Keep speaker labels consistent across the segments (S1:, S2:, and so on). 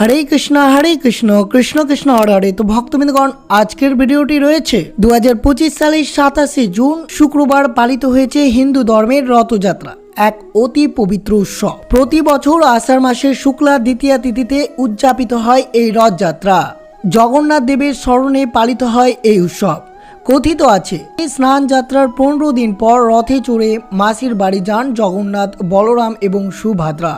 S1: হরে কৃষ্ণ হরে কৃষ্ণ কৃষ্ণ কৃষ্ণ, হরে হরে। তো ভক্তবৃন্দগণ, আজকের ভিডিওটি রয়েছে দু হাজার পঁচিশ সালের সাতাশে জুন, শুক্রবার পালিত হয়েছে হিন্দু ধর্মের রথযাত্রা, এক অতি পবিত্র উৎসব। প্রতি বছর আষাঢ় মাসের শুক্লা দ্বিতীয়া তিথিতে উদযাপিত হয় এই রথযাত্রা। জগন্নাথ দেবের স্মরণে পালিত হয় এই উৎসব। কথিত আছে, স্নান যাত্রার পনেরো দিন পর রথে চড়ে মাসির বাড়ি যান জগন্নাথ, বলরাম এবং সুভদ্রা।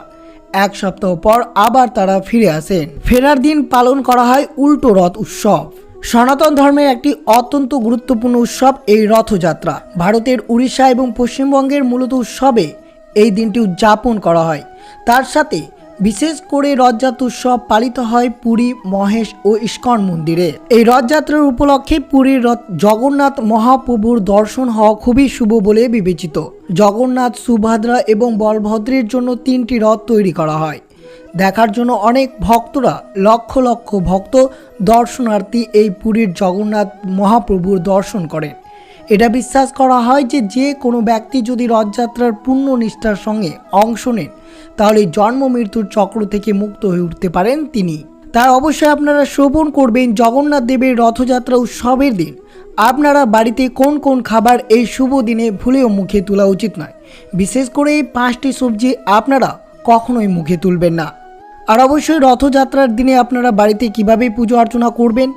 S1: এক সপ্তাহ পর আবার তারা ফিরে আসেন। ফেরার দিন পালন করা হয় উল্টো রথ উৎসব। সনাতন ধর্মের একটি অত্যন্ত গুরুত্বপূর্ণ উৎসব এই রথযাত্রা। ভারতের উড়িষ্যা এবং পশ্চিমবঙ্গের মূলত উৎসবে এই দিনটি উদযাপন করা হয়। তার সাথে বিশেষ করে রথযাত্রা উৎসব পালিত হয় পুরী, মহেশ ও ইস্কন মন্দিরে। এই রথযাত্রার উপলক্ষে পুরীর রথ জগন্নাথ মহাপ্রভুর দর্শন হওয়া খুবই শুভ বলে বিবেচিত। জগন্নাথ, সুভদ্রা এবং বলভদ্রের জন্য তিনটি রথ তৈরি করা হয়। দেখার জন্য অনেক ভক্তরা, লক্ষ লক্ষ ভক্ত, দর্শনার্থী এই পুরীর জগন্নাথ মহাপ্রভুর দর্শন করেন। এটা বিশ্বাস করা হয় যে যে কোনো ব্যক্তি যদি রথযাত্রার পূর্ণ নিষ্ঠার সঙ্গে অংশ নেন, তাহলে জন্ম মৃত্যুর চক্র থেকে মুক্ত হয়ে উঠতে পারেন তিনি। তাই অবশ্যই আপনারা শ্রবণ করবেন জগন্নাথ দেবের রথযাত্রা উৎসবের দিন। আপনারা বাড়িতে কোন কোন খাবার এই শুভ দিনে ভুলেও মুখে তোলা উচিত নয়। বিশেষ করে এই পাঁচটি সবজি আপনারা কখনোই মুখে তুলবেন না। আর অবশ্যই রথযাত্রার দিনে আপনারা বাড়িতে কীভাবে পুজো অর্চনা করবেন?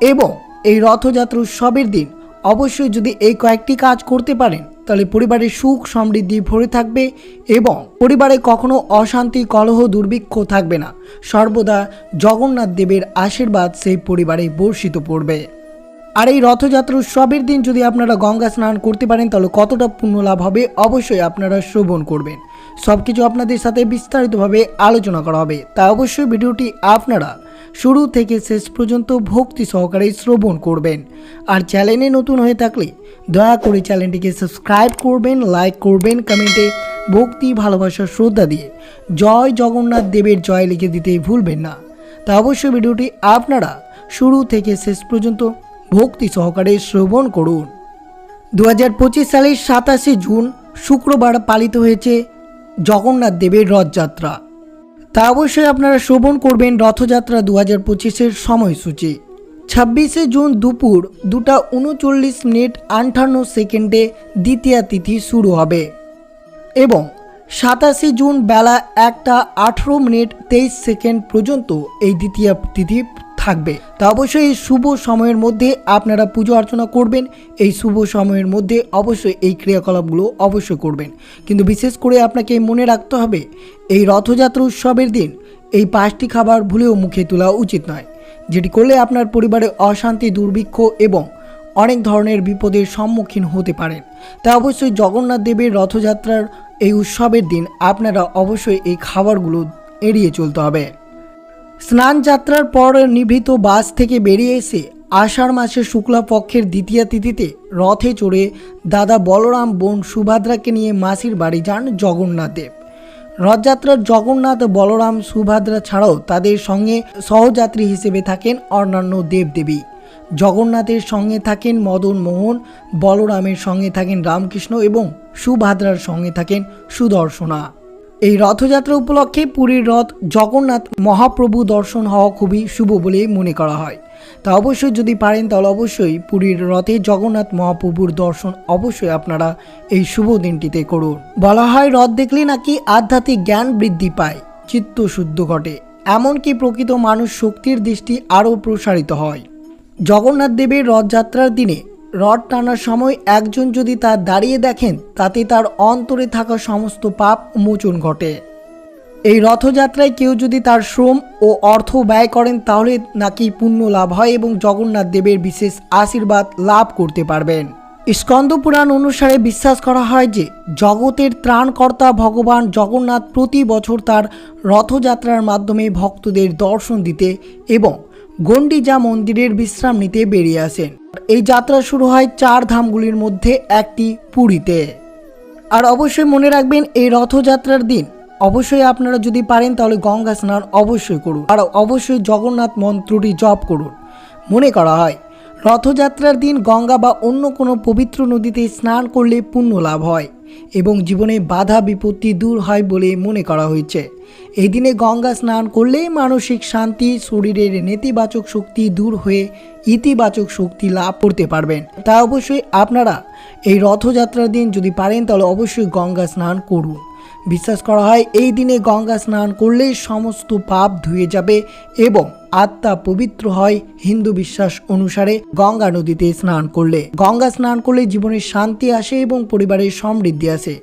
S1: এবং এই রথযাত্রা উৎসবের দিন অবশ্যই যদি এই কয়েকটি কাজ করতে পারেন, তাহলে পরিবারের সুখ সমৃদ্ধি ভরে থাকবে এবং পরিবারে কখনো অশান্তি, কলহ, দুর্ভিক্ষ থাকবে না। সর্বদা জগন্নাথ দেবের আশীর্বাদ সেই পরিবারে বর্ষিত পড়বে। আর এই রথযাত্রা উৎসবের দিন যদি আপনারা গঙ্গা স্নান করতে পারেন, তাহলে কতটা পুণ্য লাভ হবে অবশ্যই আপনারা শ্রবণ করবেন। সব কিছু আপনাদের সাথে বিস্তারিতভাবে আলোচনা করা হবে। তাই অবশ্যই ভিডিওটি আপনারা শুরু থেকে শেষ পর্যন্ত ভক্তি সহকারে শ্রবণ করবেন। আর চ্যানেলে নতুন হয়ে থাকলে দয়া করে চ্যানেলটিকে সাবস্ক্রাইব করবেন, লাইক করবেন, কমেন্টে ভক্তি, ভালোবাসা, শ্রদ্ধা দিয়ে জয় জগন্নাথ দেবের জয় লিখে দিতে ভুলবেন না। তা অবশ্যই ভিডিওটি আপনারা শুরু থেকে শেষ পর্যন্ত ভক্তি সহকারে শ্রবণ করুন। দু হাজার পঁচিশ সালের সাতাশে জুন শুক্রবার পালিত হয়েছে জগন্নাথ দেবের রথযাত্রা। তা অবশ্যই আপনারা শ্রবণ করবেন রথযাত্রা দু হাজার পঁচিশের সময়সূচি। ছাব্বিশে জুন দুপুর দুটা উনচল্লিশ মিনিট আটান্ন সেকেন্ডে দ্বিতীয় তিথি শুরু হবে এবং সাতাশে জুন বেলা একটা আঠেরো মিনিট তেইশ সেকেন্ড পর্যন্ত এই দ্বিতীয় তিথি থাকবে। তা অবশ্যই এই শুভ সময়ের মধ্যে আপনারা পুজো অর্চনা করবেন। এই শুভ সময়ের মধ্যে অবশ্যই এই ক্রিয়াকলাপগুলো অবশ্যই করবেন। কিন্তু বিশেষ করে আপনাকে মনে রাখতে হবে, এই রথযাত্রা উৎসবের দিন এই পাঁচটি খাবার ভুলেও মুখে তোলা উচিত নয়, যেটি করলে আপনার পরিবারে অশান্তি, দুর্ভিক্ষ এবং অনেক ধরনের বিপদের সম্মুখীন হতে পারেন। তাই অবশ্যই জগন্নাথ দেবের রথযাত্রার এই উৎসবের দিন আপনারা অবশ্যই এই খাবারগুলো এড়িয়ে চলতে হবে। স্নান যাত্রার পর নিভৃত বাস থেকে বেরিয়ে এসে আষাঢ় মাসের শুক্লা পক্ষের দ্বিতীয় তিথিতে রথে চড়ে দাদা বলরাম বোন সুভদ্রাকে নিয়ে মাসির বাড়ি যান জগন্নাথ দেব। রথযাত্রার জগন্নাথ, বলরাম, সুভদ্রা ছাড়াও তাদের সঙ্গে সহযাত্রী হিসেবে থাকেন অন্যান্য দেবদেবী। জগন্নাথের সঙ্গে থাকেন মদন মোহন, বলরামের সঙ্গে থাকেন রামকৃষ্ণ এবং সুভদ্রার সঙ্গে থাকেন সুদর্শনা। এই রথযাত্রা উপলক্ষে পুরীর রথ জগন্নাথ মহাপ্রভু দর্শন হওয়া খুবই শুভ বলে মনে করা হয়। তা অবশ্যই যদি পারেন, তাহলে অবশ্যই পুরীর রথে জগন্নাথ মহাপ্রভুর দর্শন অবশ্যই আপনারা এই শুভ দিনটিতে করুন। বলা হয় রথ দেখলে নাকি আধ্যাত্মিক জ্ঞান বৃদ্ধি পায়, চিত্ত শুদ্ধ ঘটে। এমনকি প্রকৃত মানুষ শক্তির দৃষ্টি আরও প্রসারিত হয়। জগন্নাথ দেবের রথযাত্রার দিনে রথ টানার সময় একজন যদি তার দাঁড়িয়ে দেখেন, তাতে তার অন্তরে থাকা সমস্ত পাপ মোচন ঘটে। এই রথযাত্রায় কেউ যদি তার শ্রম ও অর্থ ব্যয় করেন, তাহলে নাকি পুণ্য লাভ হয় এবং জগন্নাথ দেবের বিশেষ আশীর্বাদ লাভ করতে পারবেন। স্কন্দ পুরাণ অনুসারে বিশ্বাস করা হয় যে, জগতের ত্রাণকর্তা ভগবান জগন্নাথ প্রতি বছর তার রথযাত্রার মাধ্যমে ভক্তদের দর্শন দিতে এবং গন্ডিজা মন্দিরের বিশ্রাম নিতে বেরিয়ে আসেন। এই যাত্রা শুরু হয় চার ধামগুলির মধ্যে একটি পুরীতে। আর অবশ্যই মনে রাখবেন, এই রথযাত্রার দিন অবশ্যই আপনারা যদি পারেন তাহলে গঙ্গা স্নান অবশ্যই করুন। আর অবশ্যই জগন্নাথ মন্ত্রটি জপ করুন। মনে করা হয়। রথযাত্রার দিন গঙ্গা বা অন্য কোনো পবিত্র নদীতে স্নান করলে পুণ্য লাভ হয় এবং জীবনে বাধা বিপত্তি দূর হয় বলে মনে করা হয়েছে। এই দিনে গঙ্গা স্নান করলে মানসিক শান্তি, শরীরের নেতিবাচক শক্তি দূর হয়ে ইতিবাচক শক্তি লাভ করতে পারবেন। তা অবশ্যই আপনারা এই রথযাত্রার দিন যদি পারেন, তাহলে অবশ্যই গঙ্গা স্নান করুন। বিশ্বাস করা হয়, এই দিনে গঙ্গা স্নান করলে সমস্ত পাপ ধুয়ে যাবে এবং আত্মা পবিত্র হয় হিন্দু বিশ্বাস অনুসারে গঙ্গা নদীতে স্নান করলে। গঙ্গা স্নান করলে জীবনে শান্তি আসে এবং পরিবারের সমৃদ্ধি আসে।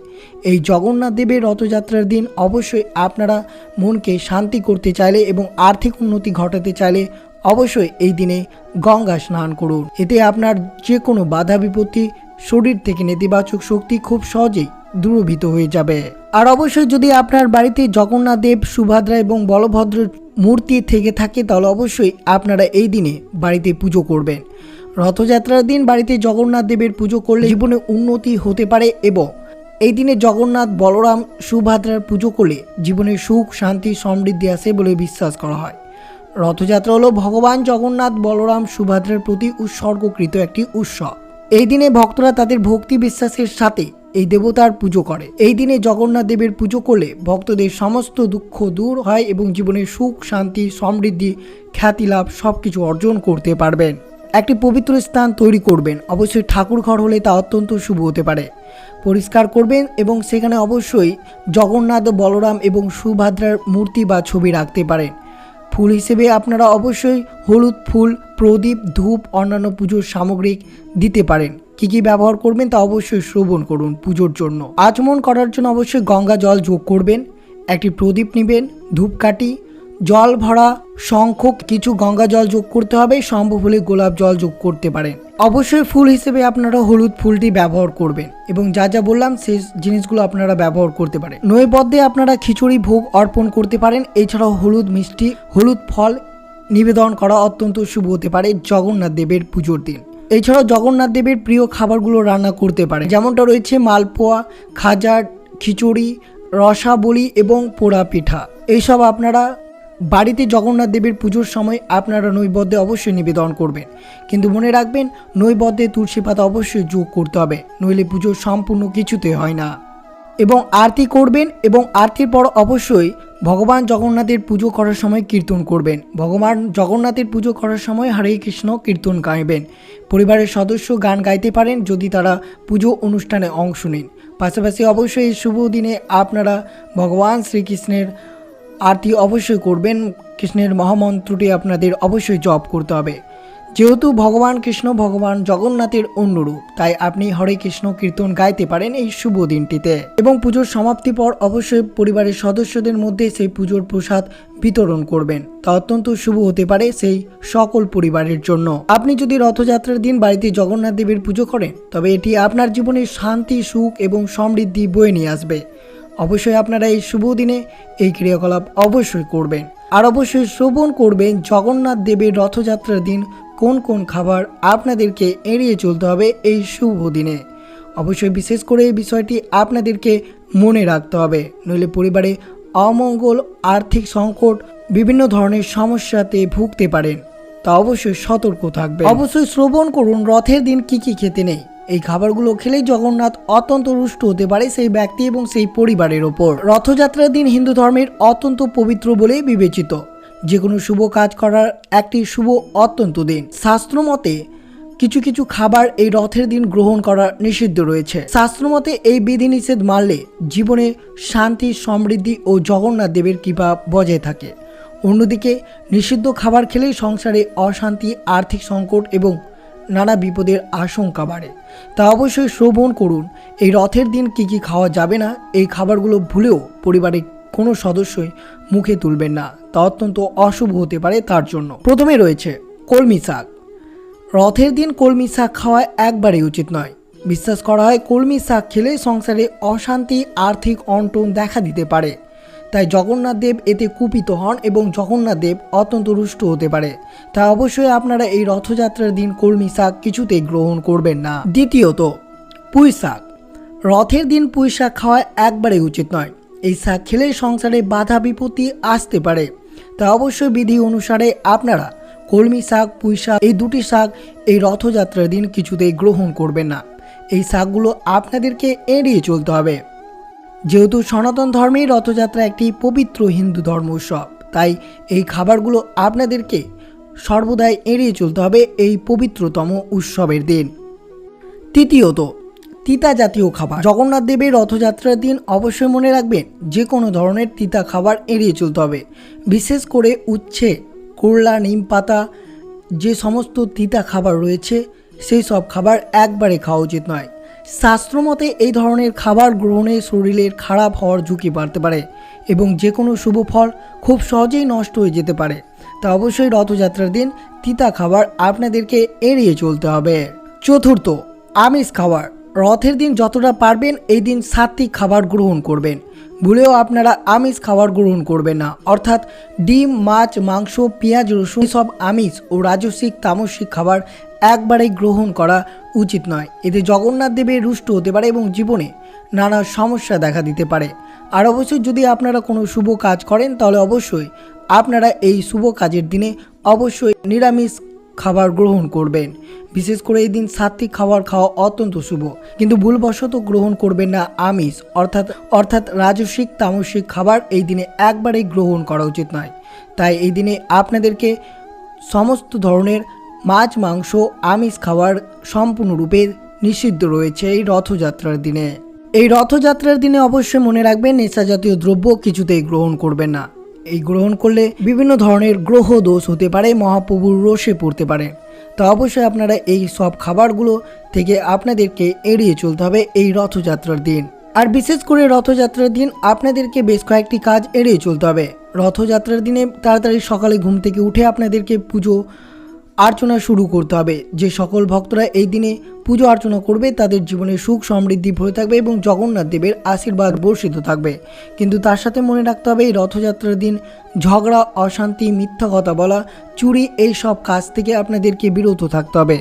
S1: এই জগন্নাথ দেবের রথযাত্রার দিন অবশ্যই আপনারা মনকে শান্তি করতে চাইলে এবং আর্থিক উন্নতি ঘটাতে চাইলে অবশ্যই এই দিনে গঙ্গা স্নান করুন। এতে আপনার যে কোনো বাধা বিপত্তি, শরীর থেকে নেতিবাচক শক্তি খুব সহজেই দূরভূত হয়ে যাবে। আর অবশ্যই যদি আপনার বাড়িতে জগন্নাথ দেব, সুভদ্রা এবং বলভদ্রের মূর্তি থেকে থাকে, তাহলে অবশ্যই আপনারা এই দিনে বাড়িতে পুজো করবেন। রথযাত্রার দিন বাড়িতে জগন্নাথ দেবের পুজো করলে জীবনে উন্নতি হতে পারে এবং এই দিনে জগন্নাথ, বলরাম, সুভদ্রার পুজো করলে জীবনে সুখ, শান্তি, সমৃদ্ধি আসে বলে বিশ্বাস করা হয়। রথযাত্রা হলো ভগবান জগন্নাথ, বলরাম, সুভদ্রার প্রতি উৎসর্গকৃত একটি উৎসব। এই দিনে ভক্তরা তাদের ভক্তি বিশ্বাসের সাথে এই দেবতার পুজো করে। এই দিনে জগন্নাথ দেবের পুজো করলে ভক্তদের সমস্ত দুঃখ দূর হয় এবং জীবনে সুখ, শান্তি, সমৃদ্ধি খ্যাতি লাভ সব কিছু অর্জন করতে পারবেন। একটি পবিত্র স্থান তৈরি করবেন। অবশ্যই ঠাকুর ঘর হলে তা অত্যন্ত শুভ হতে পারে। পরিষ্কার করবেন এবং সেখানে অবশ্যই জগন্নাথ, বলরাম এবং সুভদ্রার মূর্তি বা ছবি রাখতে পারেন। ফুল হিসেবে আপনারা অবশ্যই হলুদ ফুল, প্রদীপ, ধূপ, অন্যান্য পুজোর সামগ্রী দিতে পারেন। কি কি ব্যবহার করবেন তা অবশ্যই শ্রবণ করুন পুজোর জন্য। আচমন করার জন্য অবশ্যই গঙ্গা জল যোগ করবেন, একটি প্রদীপ নেবেন, ধূপকাঠি জল ভরা শঙ্খ কিছু গঙ্গা জল যোগ করতে হবে সম্ভব হলে গোলাপ জল যোগ করতে পারেন অবশ্যই ফুল হিসেবে আপনারা হলুদ ফুলটি ব্যবহার করবেন এবং যা যা বললাম সেই জিনিসগুলো আপনারা ব্যবহার করতে পারেন। নৈবদ্যে আপনারা খিচুড়ি ভোগ অর্পণ করতে পারেন, এছাড়াও হলুদ মিষ্টি, হলুদ ফল নিবেদন করা অত্যন্ত শুভ হতে পারে জগন্নাথ দেবের পুজোর দিন। এছাড়াও জগন্নাথ দেবের প্রিয় খাবারগুলো রান্না করতে পারে যেমনটা রয়েছে মালপোয়া, খাজা, খিচুড়ি, রসাবলি এবং পোড়া পিঠা। এইসব আপনারা বাড়িতে জগন্নাথ দেবের পুজোর সময় আপনারা নৈবদ্যে অবশ্যই নিবেদন করবেন। কিন্তু মনে রাখবেন, নৈবদ্যে তুলসী পাতা অবশ্যই যোগ করতে হবে, নইলে পুজো সম্পূর্ণ কিছুতে হয় না। এবং আরতি করবেন এবং আরতির পর অবশ্যই ভগবান জগন্নাথের পুজো করার সময় কীর্তন করবেন। ভগবান জগন্নাথের পুজো করার সময় হরে কৃষ্ণ কীর্তন গাইবেন। পরিবারের সদস্য গান গাইতে পারেন যদি তারা পুজো অনুষ্ঠানে অংশ নেন। পাশাপাশি অবশ্যই শুভ দিনে আপনারা ভগবান শ্রীকৃষ্ণের আরতি অবশ্যই করবেন। কৃষ্ণের মহামন্ত্রটি আপনাদের অবশ্যই জপ করতে হবে। যেহেতু ভগবান কৃষ্ণ, ভগবান জগন্নাথের অন্যরূপ তাই আপনি হরে কৃষ্ণ কীর্তন গাইতে পারেন এই শুভ দিনটিতে। এবং পুজোর সমাপ্তি পর অবশ্যই পরিবারের সদস্যদের মধ্যে সেই পুজোর প্রসাদ বিতরণ করবেন। তা অত্যন্ত শুভ হতে পারে সেই সকল পরিবারের জন্য। আপনি যদি রথযাত্রার দিন বাড়িতে জগন্নাথ দেবের পুজো করেন, তবে এটি আপনার জীবনে শান্তি, সুখ এবং সমৃদ্ধি বয়ে নিয়ে আসবে। অবশ্যই আপনারা এই শুভ দিনে এই ক্রিয়াকলাপ অবশ্যই করবেন। আর অবশ্যই শ্রবণ করবেন জগন্নাথ দেবের রথযাত্রার দিন কোন কোন খাবার আপনাদেরকে এড়িয়ে চলতে হবে এই শুভ দিনে। অবশ্যই বিশেষ করে এই বিষয়টি আপনাদেরকে মনে রাখতে হবে। নইলে পরিবারে অমঙ্গল, আর্থিক সংকট, বিভিন্ন ধরনের সমস্যাতে ভুগতে পারেন। তা অবশ্যই সতর্ক থাকবে অবশ্যই শ্রবণ করুন, রথের দিন কি কি খেতে নেই। এই খাবারগুলো খেলেই জগন্নাথ অত্যন্ত রুষ্ট হতে পারে সেই ব্যক্তি এবং সেই পরিবারের ওপর। রথযাত্রার দিন হিন্দু ধর্মের অত্যন্ত পবিত্র বলে বিবেচিত। যে কোনো শুভ কাজ করার একটি শুভ অত্যন্ত দিন। শাস্ত্র মতে, কিছু কিছু খাবার এই রথের দিন গ্রহণ করা নিষিদ্ধ রয়েছে। শাস্ত্রমতে এই বিধিনিষেধ মানলে জীবনে শান্তি, সমৃদ্ধি ও জগন্নাথ দেবের কৃপা বজায় থাকে। অন্যদিকে, নিষিদ্ধ খাবার খেলেই সংসারে অশান্তি, আর্থিক সংকট এবং নানা বিপদের আশঙ্কা বাড়ে। তা অবশ্যই শ্রবণ করুন, এই রথের দিন কি কি খাওয়া যাবে না, এই খাবারগুলো ভুলেও পরিবারের কোনো সদস্যই মুখে তুলবেন না। তা অত্যন্ত অশুভ হতে পারে তার জন্য। প্রথমে রয়েছে কলমি শাক। রথের দিন কলমি শাক খাওয়া একবারেই উচিত নয়। বিশ্বাস করা হয় কলমি শাক খেলে সংসারে অশান্তি, আর্থিক অন্টন দেখা দিতে পারে। তাই জগন্নাথ দেব এতে কুপিত হন এবং জগন্নাথ দেব অত্যন্ত রুষ্ট হতে পারে। তাই অবশ্যই আপনারা এই রথযাত্রার দিন কলমি শাক কিছুতেই গ্রহণ করবেন না। দ্বিতীয়ত, পুঁই শাক। রথের দিন পুঁই শাক খাওয়া একবারেই উচিত নয়। এই শাক খেলে সংসারে বাধা বিপত্তি আসতে পারে। তা অবশ্যই বিধি অনুসারে আপনারা কলমি শাক, পুঁই শাক, এই দুটি শাক এই রথযাত্রার দিন কিছুতেই গ্রহণ করবেন না। এই শাকগুলো আপনাদেরকে এড়িয়ে চলতে হবে। যেহেতু সনাতন ধর্মেই রথযাত্রা একটি পবিত্র হিন্দু ধর্ম উৎসব, তাই এই খাবারগুলো আপনাদেরকে সর্বদাই এড়িয়ে চলতে হবে এই পবিত্রতম উৎসবের দিন। তৃতীয়ত, তিতা জাতীয় খাবার। জগন্নাথ দেবের রথযাত্রার দিন অবশ্যই মনে রাখবেন যে কোনো ধরনের তিতা খাবার এড়িয়ে চলতে হবে। বিশেষ করে উচ্ছে করলা নিম পাতা, যে সমস্ত তিতা খাবার রয়েছে, সেই সব খাবার একবারে খাওয়া উচিত নয়। শাস্ত্রমতে এই ধরনের খাবার গ্রহণে শরীরের খারাপ হওয়ার ঝুঁকি বাড়তে পারে এবং যে কোনো শুভ ফল খুব সহজেই নষ্ট হয়ে যেতে পারে। তা অবশ্যই রথযাত্রার দিন তিতা খাবার আপনাদেরকে এড়িয়ে চলতে হবে। চতুর্থ, আমিষ খাবার। রথের দিন যতটা পারবেন এই দিন সাত্বিক খাবার গ্রহণ করবেন। ভুলেও আপনারা আমিষ খাবার গ্রহণ করবেন না। অর্থাৎ ডিম, মাছ, মাংস, পেঁয়াজ, রসুন সব আমিষ ও রাজস্বিক, তামসিক খাবার একবারেই গ্রহণ করা উচিত নয়। এতে জগন্নাথ দেবের রুষ্ট হতে পারে এবং জীবনে নানা সমস্যা দেখা দিতে পারে। আর অবশ্যই যদি আপনারা কোনো শুভ কাজ করেন, তাহলে অবশ্যই আপনারা এই শুভ কাজের দিনে অবশ্যই নিরামিষ খাবার গ্রহণ করবেন। বিশেষ করে এই দিন সাত্বিক খাবার খাওয়া অত্যন্ত শুভ। কিন্তু ভুলবশত গ্রহণ করবেন না আমিষ, অর্থাৎ অর্থাৎ রাজস্বিক তামসিক খাবার এই দিনে একবারেই গ্রহণ করা উচিত নয়। তাই এই দিনে আপনাদেরকে সমস্ত ধরনের মাছ, মাংস, আমিষ খাবার সম্পূর্ণরূপে নিষিদ্ধ রয়েছে এই রথযাত্রার দিনে। এই রথযাত্রার দিনে অবশ্যই মনে রাখবেন, নেশা জাতীয় দ্রব্য কিছুতেই গ্রহণ করবেন না। এই গ্রহণ করলে বিভিন্ন ধরনের গ্রহ দোষ হতে পারে, মহাপ্রভুর রোষে পড়তে পারে। তো অবশ্যই আপনারা এই সব খাবারগুলো থেকে আপনাদেরকে এড়িয়ে চলতে হবে এই রথযাত্রার দিন। আর বিশেষ করে রথযাত্রার দিন আপনাদেরকে বেশ কয়েকটি কাজ এড়িয়ে চলতে হবে। রথযাত্রার দিনে তাড়াতাড়ি সকালে ঘুম থেকে উঠে আপনাদেরকে পুজো অর্চনা শুরু করতে হবে। যে সকল ভক্তরা এই দিনে পুজো অর্চনা করবে, তাদের জীবনে সুখ সমৃদ্ধি ভরে থাকবে এবং জগন্নাথ দেবের আশীর্বাদ বর্ষিত থাকবে। কিন্তু তার সাথে মনে রাখতে হবে, এই রথযাত্রার দিন ঝগড়া, অশান্তি, মিথ্যা কথা বলা, চুরি, এই সব কাজ থেকে আপনাদেরকে বিরত থাকতে হবে।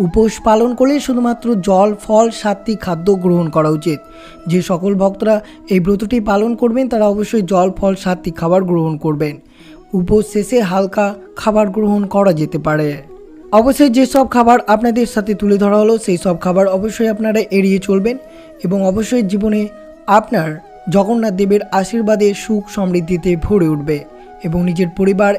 S1: উপোস পালন করলে শুধুমাত্র জল, ফল, সাত্বিক খাদ্য গ্রহণ করা উচিত। যে সকল ভক্তরা এই ব্রতটি পালন করবেন, তারা অবশ্যই জল, ফল, সাত্বিক খাবার গ্রহণ করবেন। উপোস শেষে হালকা খাবার গ্রহণ করা যেতে পারে। অবশ্যই যেসব খাবার আপনাদের সাথে তুলে ধরা হলো, সেই সব খাবার অবশ্যই আপনারা এড়িয়ে চলবেন এবং অবশ্যই জীবনে আপনার জগন্নাথ দেবের আশীর্বাদে সুখ সমৃদ্ধিতে ভরে উঠবে এবং নিজের পরিবার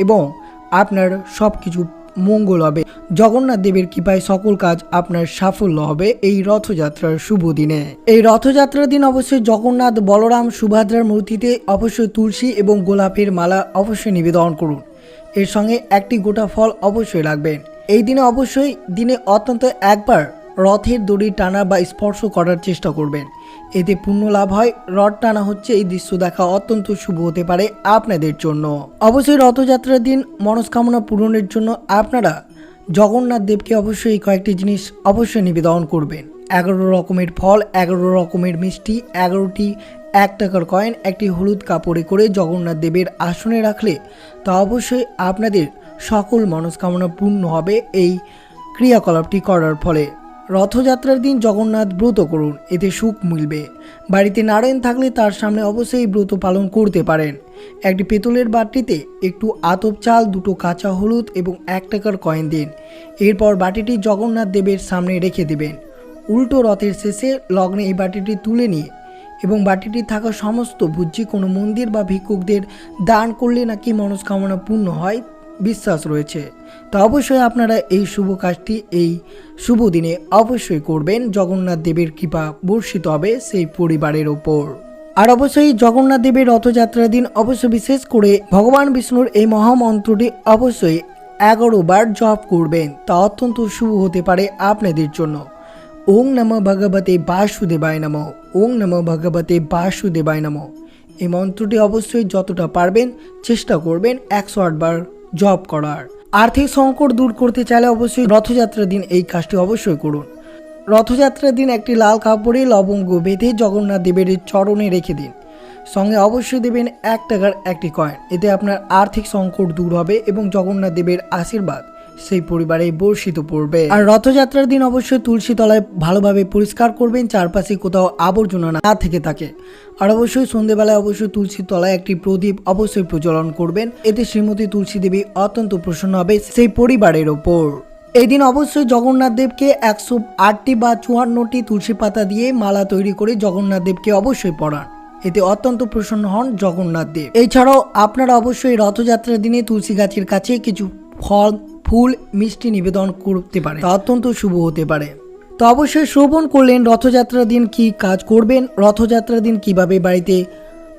S1: এবং আপনার সব কিছু মঙ্গল হবে। জগন্নাথ দেবের কৃপায় সকল কাজ আপনার সাফল্য হবে এই রথযাত্রার শুভ দিনে। এই রথযাত্রার দিন অবশ্যই জগন্নাথ বলরাম সুভদ্রার মূর্তিতে অবশ্যই তুলসী এবং গোলাপের মালা অবশ্যই নিবেদন করুন। এর সঙ্গে একটি গোটা ফল অবশ্যই রাখবেন। এই দিনে অবশ্যই দিনে অত্যন্ত একবার রথের দড়ি টানা বা স্পর্শ করার চেষ্টা করবেন। এতে পুণ্য লাভ হয়। রথ টানা হচ্ছে এই দৃশ্য দেখা অত্যন্ত শুভ হতে পারে আপনাদের জন্য। অবশ্যই রথযাত্রার দিন মনস্কামনা পূরণের জন্য আপনারা জগন্নাথ দেবকে অবশ্যই কয়েকটি জিনিস অবশ্যই নিবেদন করবেন। এগারো রকমের ফল, এগারো রকমের মিষ্টি, এগারোটি এক টাকার কয়েন, একটি হলুদ কাপড়ে করে জগন্নাথ দেবের আসনে রাখলে তা অবশ্যই আপনাদের সকল মনস্কামনা পূর্ণ হবে এই ক্রিয়াকলাপটি করার ফলে। রথযাত্রার দিন জগন্নাথ ব্রত করুন, এতে সুখ মিলবে। বাড়িতে নারায়ণ থাকলে তার সামনে অবশ্যই ব্রত পালন করতে পারেন। একটি পেতলের বাটিতে একটু আতপ চাল, দুটো কাঁচা হলুদ এবং এক টাকার কয়েন দিন। এরপর বাটিটি জগন্নাথ দেবের সামনে রেখে দেবেন। উল্টো রথের শেষে লগ্নে এই বাটিটি তুলে নিয়ে এবং বাটিটি থাকা সমস্ত ভুজ্জি কোনো মন্দির বা ভিক্ষুকদের দান করলে নাকি মনস্কামনা পূর্ণ হয়, বিশ্বাস রয়েছে। তো অবশ্যই আপনারা এই শুভ কাজটি, এই শুভ দিনে অবশ্যই করবেন। জগন্নাথ দেবের কৃপা বর্ষিত হবে সেই পরিবারের ওপর। আর অবশ্যই জগন্নাথ দেবের রথযাত্রার দিন অবশ্য বিশেষ করে ভগবান বিষ্ণুর এই মহামন্ত্রটি অবশ্যই এগারো বার জপ করবেন। তা অত্যন্ত শুভ হতে পারে আপনাদের জন্য। ওং নম ভগবতে বাসুদেবায় নম। ওং নম ভগবতে বাসুদেবায় নম। এই মন্ত্রটি অবশ্যই যতটা পারবেন চেষ্টা করবেন একশো বার জব করার। আর্থিক সংকট দূর করতে চাইলে অবশ্যই রথযাত্রার দিন এই কাজটি অবশ্যই করুন। রথযাত্রার দিন একটি লাল কাপড়ে লবঙ্গ বেঁধে জগন্নাথ দেবের চরণে রেখে দিন। সঙ্গে অবশ্যই দেবেন এক টাকার একটি কয়েন। এতে আপনার আর্থিক সংকট দূর হবে এবং জগন্নাথ দেবের আশীর্বাদ। সেই পরিবারে বর্ষিত পড়বে। আর রথযাত্রার দিন অবশ্যই তুলসী তলায় ভালোভাবে পরিষ্কার করবেন, চারপাশে কোথাও আবর্জনা না থেকে থাকে। আর অবশ্যই সন্ধেবেলায় অবশ্যই তুলসী তলায় একটি প্রদীপ অবশ্যই প্রজ্বলন করবেন। এতে শ্রীমতী তুলসী দেবী অত্যন্ত প্রসন্ন হবে সেই পরিবারের ওপর। এই দিন অবশ্যই জগন্নাথ দেবকে একশো আটটি বা চুয়ান্নটি তুলসী পাতা দিয়ে মালা তৈরি করে জগন্নাথ দেবকে অবশ্যই পড়ান। এতে অত্যন্ত প্রসন্ন হন জগন্নাথ দেব। এছাড়াও আপনারা অবশ্যই রথযাত্রার দিনে তুলসী গাছের কাছে কিছু ফল, ফুল, মিষ্টি নিবেদন করতে পারে। তা অত্যন্ত শুভ হতে পারে। তো অবশ্যই শ্রবণ করলেন রথযাত্রার দিন কি কাজ করবেন, রথযাত্রার দিন কীভাবে বাড়িতে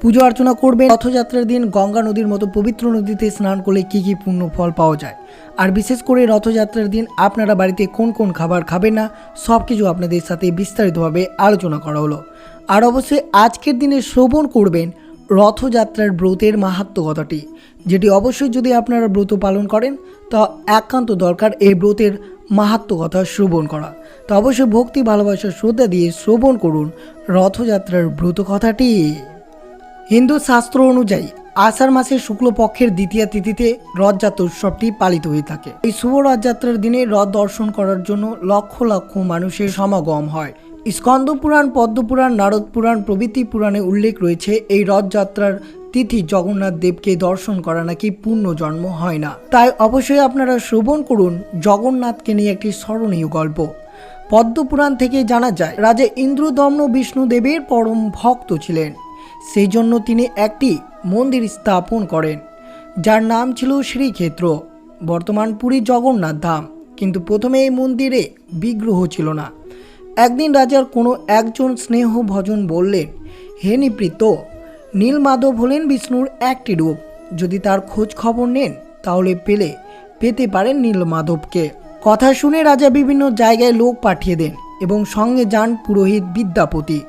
S1: পুজো অর্চনা করবেন, রথযাত্রার দিন গঙ্গা নদীর মতো পবিত্র নদীতে স্নান করলে কি কি পূর্ণ ফল পাওয়া যায়? আর বিশেষ করে রথযাত্রার দিন আপনারা বাড়িতে কোন কোন খাবার খাবেন না সব কিছু আপনাদের সাথে বিস্তারিতভাবে আলোচনা করা হলো। আর অবশ্যই আজকের দিনে শ্রবণ করবেন রথযাত্রার ব্রতের মাহাত্ম কথাটি। যেটি অবশ্যই যদি আপনারা ব্রত পালন করেন, তা একান্ত দরকার এই ব্রতের মাহাত্ম কথা শ্রবণ করা। তো অবশ্যই ভক্তি, ভালোবাসা, শ্রদ্ধা দিয়ে শ্রবণ করুন রথযাত্রার ব্রত কথাটি। হিন্দু শাস্ত্র অনুযায়ী আষাঢ় মাসের শুক্লপক্ষের দ্বিতীয় তিথিতে রথযাত্রা উৎসবটি পালিত হয়ে থাকে। এই শুভ রথযাত্রার দিনে রথ দর্শন করার জন্য লক্ষ লক্ষ মানুষের সমাগম হয়। স্কন্দ পুরাণ পদ্মপুরাণ নারদ পুরাণ প্রভৃতি পুরাণে উল্লেখ রয়েছে, এই রথযাত্রার তিথি জগন্নাথ দেবকে দর্শন করা নাকি পূর্ণ জন্ম হয় না। তাই অবশ্যই আপনারা শ্রবণ করুন জগন্নাথকে নিয়ে একটি স্মরণীয় গল্প। পদ্মপুরাণ থেকে জানা যায়, রাজা ইন্দ্রদম্ন বিষ্ণুদেবের পরম ভক্ত ছিলেন। সেই জন্য তিনি একটি মন্দির স্থাপন করেন, যার নাম ছিল শ্রীক্ষেত্র। বর্তমান পুরী জগন্নাথ ধাম, কিন্তু প্রথমে এই মন্দিরে বিগ্রহ ছিল না। একদিন রাজার কোনো একজন স্নেহ ভজন বললেন, হে নিপৃত নীলমাধব হলেন বিষ্ণুর একটি রূপ। যদি তার খোঁজ খবর নেন, তাহলে পেলে, পেতে পারেন নীলমাধবকে। কথা শুনে রাজা বিভিন্ন জায়গায় লোক পাঠিয়ে দেন এবং সঙ্গে যান পুরোহিত বিদ্যাপতি।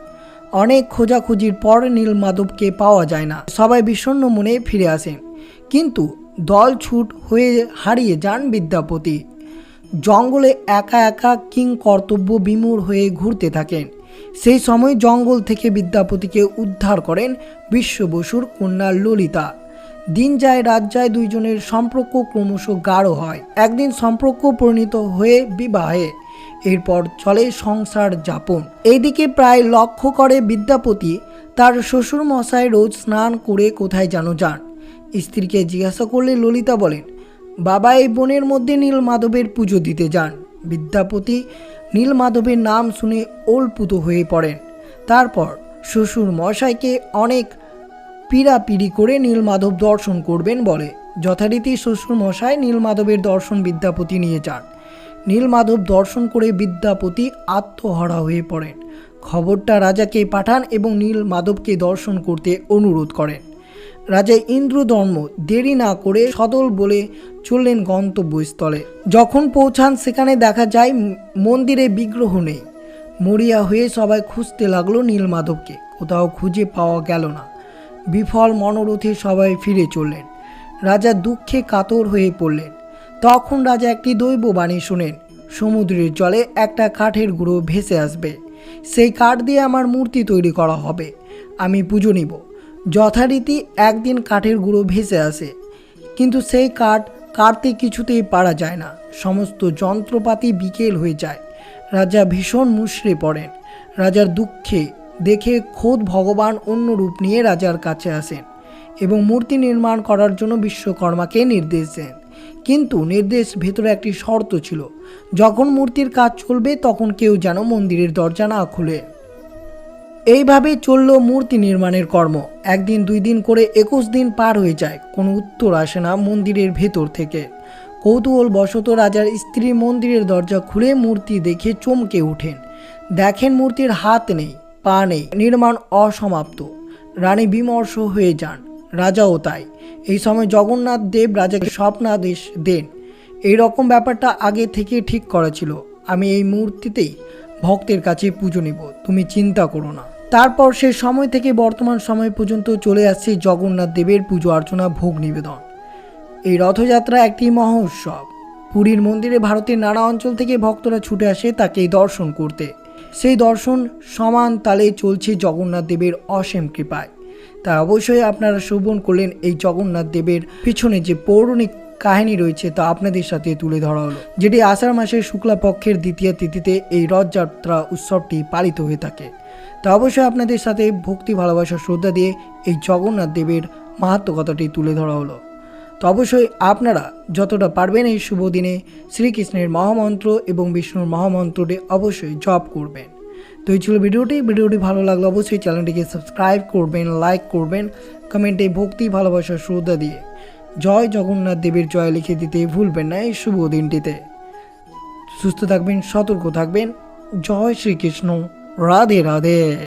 S1: অনেক খোঁজাখুঁজির পর নীলমাধবকে পাওয়া যায় না। সবাই বিষণ্ণ মনে ফিরে আসেন। কিন্তু দল ছুট হয়ে হারিয়ে যান বিদ্যাপতি। জঙ্গলে একা একা কিং কর্তব্য বিমূঢ় হয়ে ঘুরতে থাকেন। সেই সময় জঙ্গল থেকে বিদ্যাপতিকে উদ্ধার করেন বিশ্ব বসুর কন্যা ললিতা। দিন যায়, রাত যায়, দুইজনের সম্পর্ক ক্রমশ গাঢ় হয়। একদিন সম্পর্ক পরিণত হয়ে বিবাহে, এরপর চলে সংসার যাপন। এইদিকে প্রায় লক্ষ্য করে বিদ্যাপতি তার শ্বশুর মশাই রোজ স্নান করে কোথায় যেন যান। স্ত্রীকে জিজ্ঞাসা করলে ললিতা বলেন বাবা এই বনের মধ্যে নীল মাধবের পুজো দিতে যান। বিদ্যাপতি নীল মাধবের নাম শুনে ওলপুত হয়ে পড়েন। তারপর শ্বশুর মশাইকে অনেক পিড়াপিড়ি করে নীলমাধব দর্শন করবেন বলে যথারীতি শ্বশুর মশাই নীলমাধবের দর্শন বিদ্যাপতি নিয়ে যান। নীলমাধব দর্শন করে বিদ্যাপতি আত্মহরা হয়ে পড়েন। খবরটা রাজাকে পাঠান এবং নীল মাধবকে দর্শন করতে অনুরোধ করেন। রাজা ইন্দ্রধর্ম দেরি না করে সদল বলে চললেন গন্তব্যস্থলে। যখন পৌঁছান, সেখানে দেখা যায় মন্দিরে বিগ্রহ নেই। মরিয়া হয়ে সবাই খুঁজতে লাগল নীলমাধবকে। কোথাও খুঁজে পাওয়া গেল না। বিফল মনোরথে সবাই ফিরে চললেন। রাজা দুঃখে কাতর হয়ে পড়লেন। তখন রাজা একটি দৈব বাণী শোনেন, সমুদ্রের জলে একটা কাঠের গুঁড়ো ভেসে আসবে। সেই কাঠ দিয়ে আমার মূর্তি তৈরি করা হবে। আমি পুজো নিব। যথারীতি একদিন কাঠের গুঁড়ো ভেসে আসে। কিন্তু সেই কাঠ কাটতে কিছুতেই পারা যায় না। সমস্ত যন্ত্রপাতি বিকেল হয়ে যায়। রাজা ভীষণ মুশড়ে পড়েন। রাজার দুঃখে দেখে খোদ ভগবান অন্য রূপ নিয়ে রাজার কাছে আসেন এবং মূর্তি নির্মাণ করার জন্য বিশ্বকর্মাকে নির্দেশ দেন। কিন্তু নির্দেশ ভেতরে একটি শর্ত ছিল, যখন মূর্তির কাজ চলবে তখন কেউ যেন মন্দিরের দরজা না খুলে। এইভাবে চলল মূর্তি নির্মাণের কর্ম। একদিন, দুই দিন করে একুশ দিন পার হয়ে যায়। কোনো উত্তর আসে না মন্দিরের ভেতর থেকে। কৌতূহল বশত রাজার স্ত্রী মন্দিরের দরজা খুলে মূর্তি দেখে চমকে ওঠেন। দেখেন মূর্তির হাত নেই, পা নেই, নির্মাণ অসমাপ্ত। রানী বিমর্ষ হয়ে যান, রাজাও তাই। এই সময় জগন্নাথ দেব রাজাকে স্বপ্নাদেশ দেন। এই রকম ব্যাপারটা আগে থেকে ঠিক করা ছিল। আমি এই মূর্তিতেই ভক্তের কাছে পুজো নিব, তুমি চিন্তা করো না। তারপর সে সময় থেকে বর্তমান সময় পর্যন্ত চলে আসছে জগন্নাথ দেবের পুজো অর্চনা, ভোগ নিবেদন। এই রথযাত্রা একটি মহোৎসব। পুরীর মন্দিরে ভারতের নানা অঞ্চল থেকে ভক্তরা ছুটে আসে তাকে দর্শন করতে। সেই দর্শন সমান তালে চলছে জগন্নাথ দেবের অসীম কৃপায়। তাই অবশ্যই আপনারা শ্রবণ করলেন এই জগন্নাথ দেবের পিছনে যে পৌরাণিক কাহিনী রয়েছে তা আপনাদের সাথে তুলে ধরা হলো, যেটি আষাঢ় মাসের শুক্লাপক্ষের দ্বিতীয় তিথিতে এই রথযাত্রা উৎসবটি পালিত হয়ে থাকে। তা অবশ্যই আপনাদের সাথে ভক্তি, ভালোবাসা, শ্রদ্ধা দিয়ে এই জগন্নাথ দেবের মাহাত্ম কথাটি তুলে ধরা হলো। তো অবশ্যই আপনারা যতটা পারবেন এই শুভ দিনে শ্রীকৃষ্ণের মহামন্ত্র এবং বিষ্ণুর মহামন্ত্রটি অবশ্যই জপ করবেন। তো এই ছিল ভিডিওটি। ভিডিওটি ভালো লাগলে অবশ্যই চ্যানেলটিকে সাবস্ক্রাইব করবেন, লাইক করবেন, কমেন্টে ভক্তি, ভালোবাসা, শ্রদ্ধা দিয়ে জয় জগন্নাথ দেবের জয় লিখে দিতে ভুলবেন না এই শুভ দিনটিতে। সুস্থ থাকবেন, সতর্ক থাকবেন। জয় শ্রীকৃষ্ণ। ராதே ராதே.